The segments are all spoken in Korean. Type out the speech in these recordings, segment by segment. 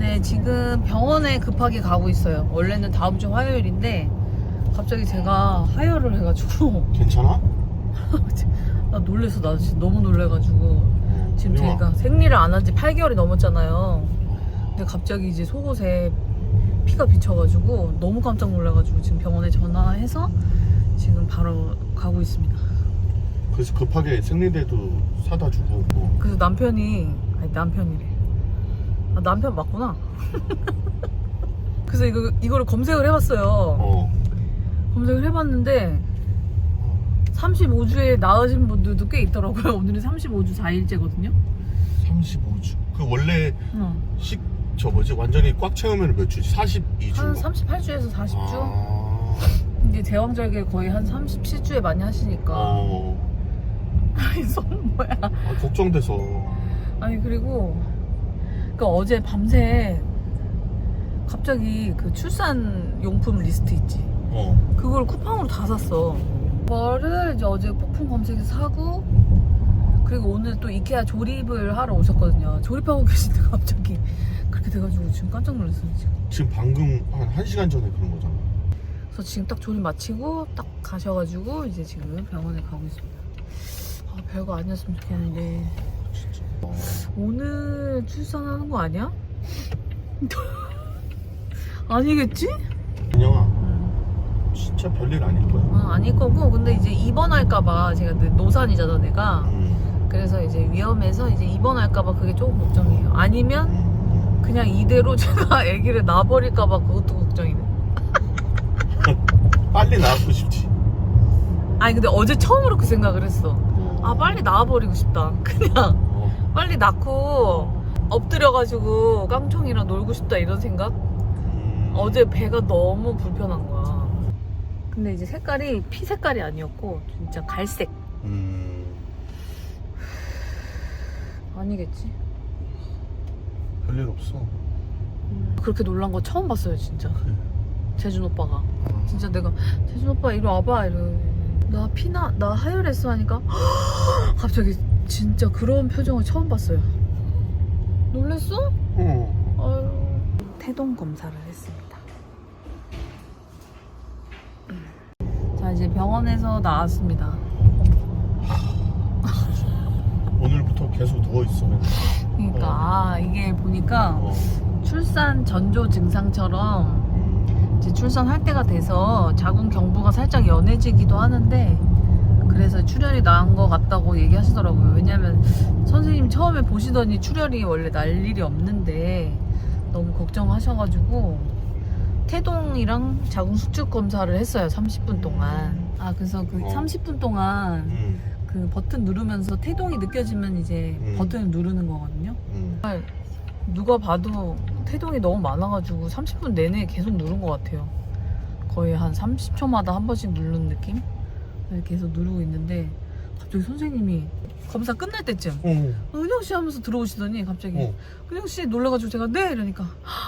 네, 지금 병원에 급하게 가고 있어요. 원래는 다음 주 화요일인데 갑자기 제가 하혈을 해가지고 괜찮아? 나 놀래서 나 진짜 너무 놀래가지고 지금 민영아. 제가 생리를 안 한 지 8개월이 넘었잖아요. 근데 갑자기 이제 속옷에 피가 비쳐가지고 너무 깜짝 놀라가지고 지금 병원에 전화해서 지금 바로 가고 있습니다. 그래서 급하게 생리대도 사다 주고 뭐. 그래서 남편이 아니 남편이래. 아, 남편 맞구나. 그래서 이거 이거를 검색을 해봤어요. 어. 검색을 해봤는데 35주에 낳으신 분들도 꽤 있더라고요. 오늘은 35주 4일째거든요. 35주. 그 원래 어. 식, 저 뭐지? 완전히 꽉 채우면 몇 주지? 42주. 한 38주에서 40주? 아. 이제 제왕절개 거의 한 37주에 많이 하시니까. 어. 아니, 손 뭐야. 아, 걱정돼서. 아니, 그리고 그 어제 밤새 갑자기 그 출산 용품 리스트 있지. 어. 그걸 쿠팡으로 다 샀어. 그거를 이제 어제 폭풍 검색해서 사고 그리고 오늘 또 이케아 조립을 하러 오셨거든요. 조립하고 계신데 갑자기 그렇게 돼가지고 지금 깜짝 놀랐어요. 지금. 지금 방금 한 1시간 전에 그런 거잖아. 그래서 지금 딱 조립 마치고 딱 가셔가지고 이제 지금 병원에 가고 있습니다. 아, 별거 아니었으면 좋겠는데. 오늘 출산하는 거 아니야? 아니겠지? 민영아, 음. 진짜 별일 아닐 거야. 아, 아닐 거고 근데 이제 입원할까봐 제가 내- 노산이잖아 내가 음. 그래서 이제 위험해서 이제 입원할까봐 그게 조금 걱정이에요. 아니면 음. 그냥 이대로 제가 아기를 낳아버릴까봐 그것도 걱정이네. 빨리 나왔고 싶지. 아니 근데 어제 처음으로 그 생각을 했어. 아 빨리 낳아버리고 싶다. 그냥 어. 빨리 낳고 엎드려가지고 깡총이랑 놀고 싶다 이런 생각? 음. 어제 배가 너무 불편한 거야. 근데 이제 색깔이 피 색깔이 아니었고 진짜 갈색. 음. 아니겠지? 별일 없어. 그렇게 놀란 거 처음 봤어요 진짜. 그래. 재준 오빠가. 아. 진짜 내가 재준 오빠 이리 와봐 이러. 나 피나 나 하혈했어 하니까 갑자기 진짜 그런 표정을 처음 봤어요. 놀랬어? 어. 아유. 태동 검사를 했습니다. 자 이제 병원에서 나왔습니다. 오늘부터 계속 누워 있어. 그러니까 아 이게 보니까 어. 출산 전조 증상처럼 음. 이제 출산할 때가 돼서 자궁 경부가 살짝 연해지기도 하는데 그래서 출혈이 나은 것 같다고 얘기하시더라고요. 왜냐면 선생님이 처음에 보시더니 출혈이 원래 날 일이 없는데 너무 걱정하셔가지고 태동이랑 자궁 수축 검사를 했어요. 30분 동안. 아 그래서 그 어. 30분 동안 음. 그 버튼 누르면서 태동이 느껴지면 이제 음. 버튼을 누르는 거거든요. 음. 누가 봐도 태동이 너무 많아가지고 30분 내내 계속 누른 것 같아요. 거의 한 30초마다 한 번씩 누르는 느낌? 네, 계속 누르고 있는데 갑자기 선생님이 검사 끝날 때쯤 어. 은영 씨 하면서 들어오시더니 갑자기 어. 은영 씨 놀래가지고 제가 네 이러니까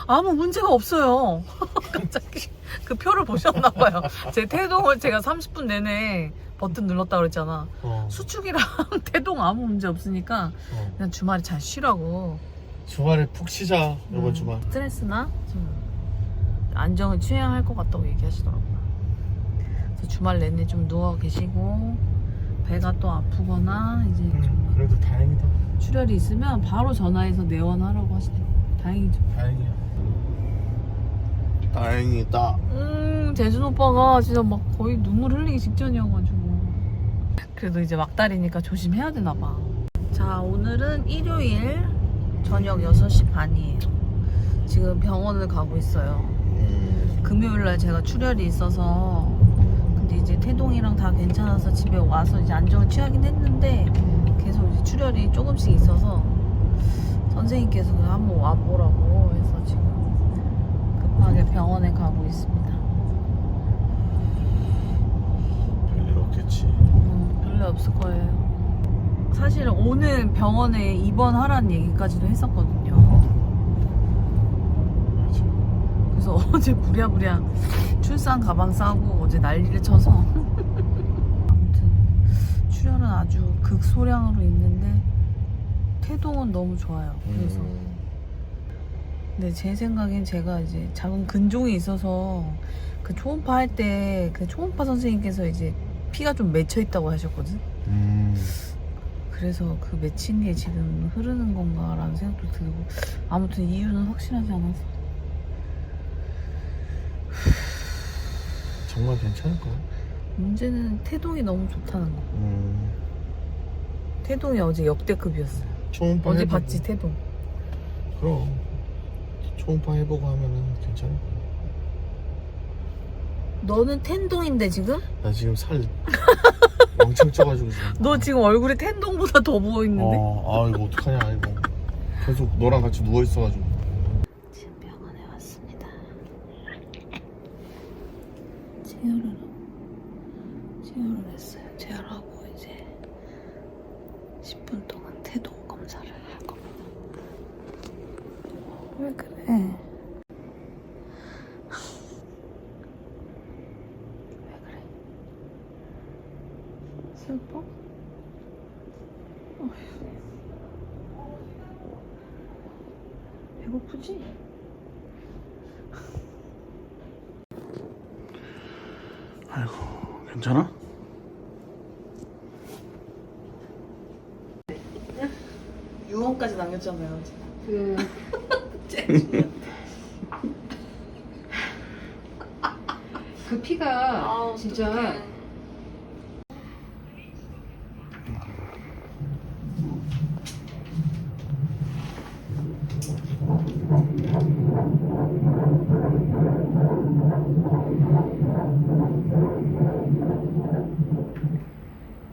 아무 문제가 없어요. 갑자기 그 표를 보셨나 봐요. 제 태동을 제가 30분 내내 버튼 눌렀다 그랬잖아. 어. 수축이랑 태동 아무 문제 없으니까 어. 그냥 주말에 잘 쉬라고 주말에 푹 쉬자. 이번 음, 주말. 스트레스나 좀 안정을 취해야 할 것 같다고 얘기하시더라고요. 주말 내내 좀 누워 계시고 배가 또 아프거나 이제 좀 음, 그래도 다행이다. 출혈이 있으면 바로 전화해서 내원하라고 하시대요. 다행이죠. 다행이야. 다행이다. 음, 재준 오빠가 진짜 막 거의 눈물 흘리기 직전이어가지고. 그래도 이제 막달이니까 조심해야 되나 봐. 자, 오늘은 일요일 저녁 6시 반이에요. 지금 병원을 가고 있어요. 음. 금요일 날 제가 출혈이 있어서 근데 이제 태동이랑 다 괜찮아서 집에 와서 이제 안정을 취하긴 했는데 계속 이제 출혈이 조금씩 있어서 선생님께서 그냥 한번 와보라고 해서 지금 급하게 병원에 가고 있습니다. 별일 없겠지. 음, 별로 없을 거예요. 사실은 오늘 병원에 입원하라는 얘기까지도 했었거든요. 맞아. 그래서 어제 부랴부랴 출산 가방 싸고 어제 난리를 쳐서 아무튼 출혈은 아주 극소량으로 있는데 태동은 너무 좋아요. 그래서 음. 근데 제 생각엔 제가 이제 작은 근종이 있어서 그 초음파 할 때 그 초음파 선생님께서 이제 피가 좀 맺혀 있다고 하셨거든. 음. 그래서 그 맺힌 게 지금 흐르는 건가라는 생각도 들고 아무튼 이유는 확실하지 않아서 정말 괜찮을까? 문제는 태동이 너무 좋다는 거. 음. 태동이 어제 역대급이었어요. 초음파 어제 해보고. 봤지 태동. 그럼 초음파 해보고 하면은 괜찮을 거야. 너는 텐동인데 지금? 나 지금 살 왕창 쪄가지고 지금. 너 지금 얼굴이 텐동보다 더 부어 있는데? 어, 아 이거 어떡하냐 이거. 계속 너랑 같이 누워 있어가지고. 지금 병원에 왔습니다. 체열을 체열을 했어요. 체열하고 이제 10분 동안 태동 검사를 할 겁니다. 왜 그래? 왜 그래? 슬퍼? 배고프지? 아이고 괜찮아? 유언까지 남겼잖아요. 그, 그 피가 진짜 어떡해.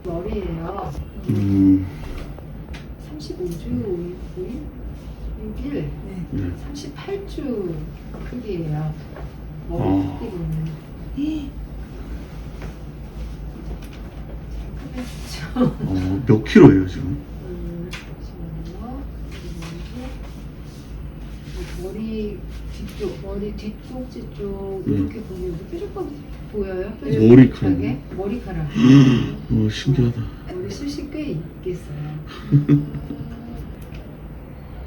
머리예요. 음. 35주 5일? 6일? 네. 네. 38주 크기예요. 머리 어. 크기로는. 크겠죠. 어, 몇 킬로예요 지금? 음, 잠시만요. 그리고 머리 뒤쪽, 머리 뒷꼭지 쪽 음. 이렇게 보면 여기 뾰족하게 보여요? 머리카락. 뾰족하게? 머리카락. 어 신기하다. 머리 숱이 꽤 있겠어요.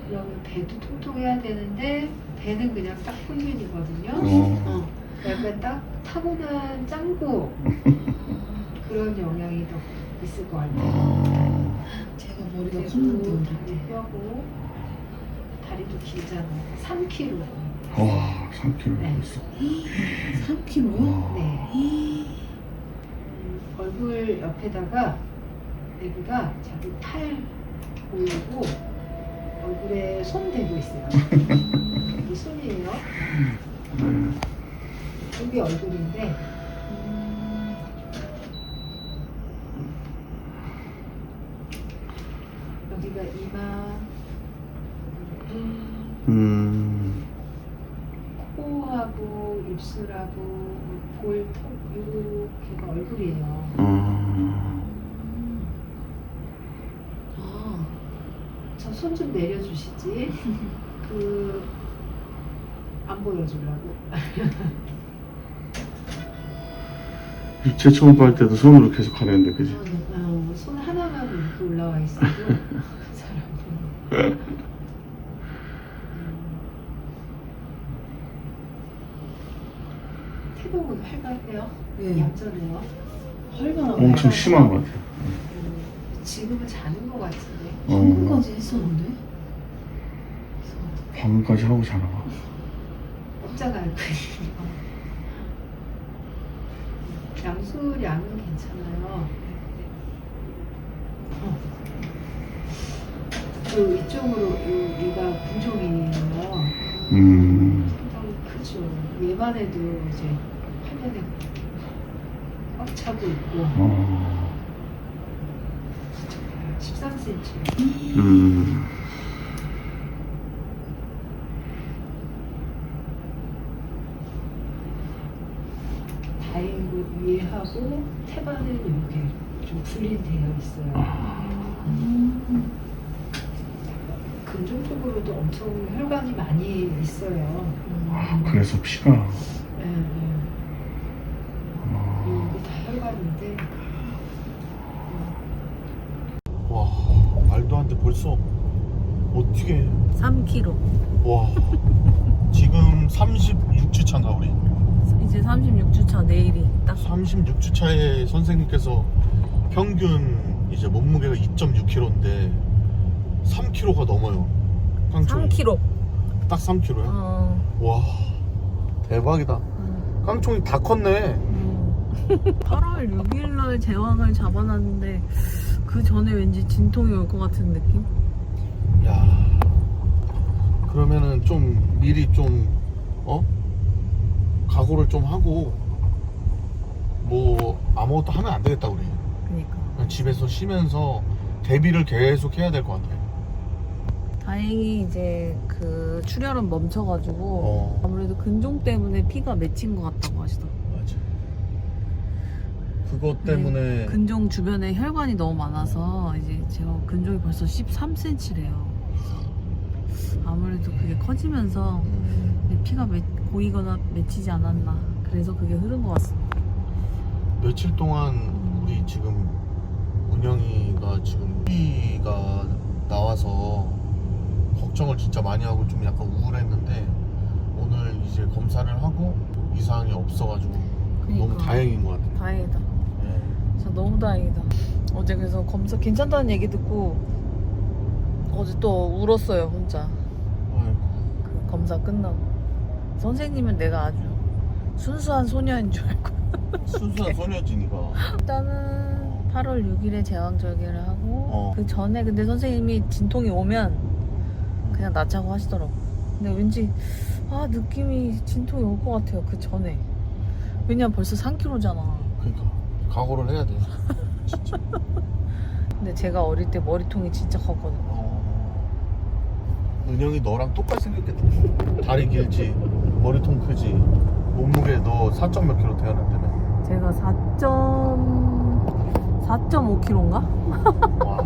그러면 배도 통통해야 되는데 배는 그냥 딱 평균이거든요. 어. 어, 약간 딱 타고난 짱구 그런 영향이 더 있을 것 같아요. 어. 제가 머리가 컸는데 다리 뼈고 다리도 길잖아요. 3kg. 와 3킬로 네. 벌써. 3kg요? 와. 네. 음, 얼굴 옆에다가 애기가 자기 팔 보이고 얼굴에 손 대고 있어요. 이 손이에요. 네. 여기 얼굴인데 여기가 이마, 음. 코하고 입술하고 볼턱 이렇게가 얼굴이에요. 어. 아, 저 손 좀 내려주시지. 그, 안 보여주려고. 육체 초음파 할 때도 손으로 계속 하려는데 그지? 어, 손 하나만 이렇게 올라와 있어도 사람은. 태동은 활발해요. 네. 얌전해요. 활발하고 엄청 심한 것 같아요. 음, 지금은 자는 것 같은데. 어. 방금까지 했었는데 방금까지 하고 자나 봐. 꼼짝 안 거예요. 양수량은 괜찮아요. 어. 그 이쪽으로 요- 얘가 군종이에요. 음. 상당히 크죠. 얘만 해도 이제 화면에 꽉 차고 있고 어. 13cm. 음. 다행히 위에하고 태반은 이렇게 좀 분리되어 있어요. 아. 근종 쪽으로도 엄청 혈관이 많이 있어요. 아, 그래서 피가. 네, 네. 어. 이게 다 혈관인데 와 말도 안 돼 벌써 어떻게 3kg. 와 지금 36주차인가 우리? 이제 36주차 내일이 딱 36주차에 선생님께서 평균 이제 몸무게가 2.6kg인데 3kg가 넘어요 깡총이 3kg. 딱 3kg야? 어. 와 대박이다 음. 깡총이 다 컸네 음. 8월 6일 날 제왕을 잡아놨는데 그 전에 왠지 진통이 올 것 같은 느낌? 야 그러면은 좀 미리 좀 어? 각오를 좀 하고 뭐 아무것도 하면 안 되겠다 우리 그니까. 그냥 집에서 쉬면서 대비를 계속 해야 될 것 같아 다행히 이제 그 출혈은 멈춰가지고 어. 아무래도 근종 때문에 피가 맺힌 것 같다고 하시더라고요. 그것 때문에 근종 주변에 혈관이 너무 많아서 이제 제가 근종이 벌써 13cm래요. 아무래도 그게 커지면서 음, 피가 맺, 고이거나 맺히지 않았나. 그래서 그게 흐른 것 같습니다. 며칠 동안 우리 지금 운영이가 지금 피가 나와서 걱정을 진짜 많이 하고 좀 약간 우울했는데 오늘 이제 검사를 하고 이상이 없어가지고 너무 그러니까. 다행인 것 같아요. 다행이다. 예. 진짜 너무 다행이다. 어제 그래서 검사 괜찮다는 얘기 듣고 어제 또 울었어요 혼자. 아이고, 그 검사 끝나고 선생님은 내가 아주 순수한 소녀인 줄 알고 순수한 소녀지니까. 일단은 8월 6일에 제왕절개를 하고 어. 그 전에 근데 선생님이 진통이 오면 그냥 낳자고 하시더라고 근데 왠지 아 느낌이 진통이 올 것 같아요 그 전에 왜냐면 벌써 3kg잖아 그러니까 각오를 해야 돼. 진짜. 근데 제가 어릴 때 머리통이 진짜 컸거든요 어. 은영이 너랑 똑같이 생겼겠다. 다리 길지, 머리통 크지, 몸무게 너 4점 몇 킬로 태어났다며. 제가 4.4.5kg인가? 와.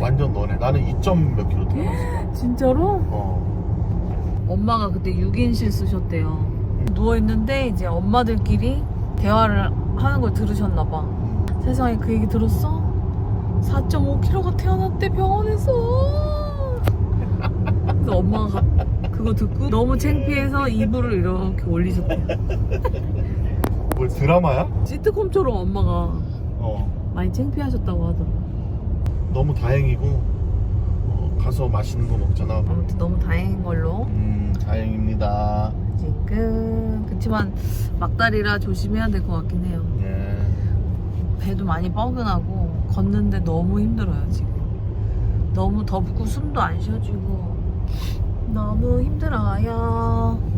완전 너네. 나는 2점 몇 킬로 태어났어. 진짜로? 어. 엄마가 그때 6인실 쓰셨대요 누워 있는데 이제 엄마들끼리 대화를 하는 걸 들으셨나봐 음. 세상에 그 얘기 들었어? 4.5kg가 태어났대 병원에서 그래서 엄마가 그거 듣고 너무 창피해서 이불을 이렇게 올리셨대 뭘 드라마야? 시트콤처럼 엄마가 어. 많이 창피하셨다고 하더라고 너무 다행이고 어, 가서 맛있는 거 먹잖아. 아무튼 너무 다행인 걸로 음, 다행입니다. 지금. 그치만 막다리라 조심해야 될 것 같긴 해요. 예. 배도 많이 뻐근하고 걷는데 너무 힘들어요 지금. 너무 덥고 숨도 안 쉬어지고. 너무 힘들어요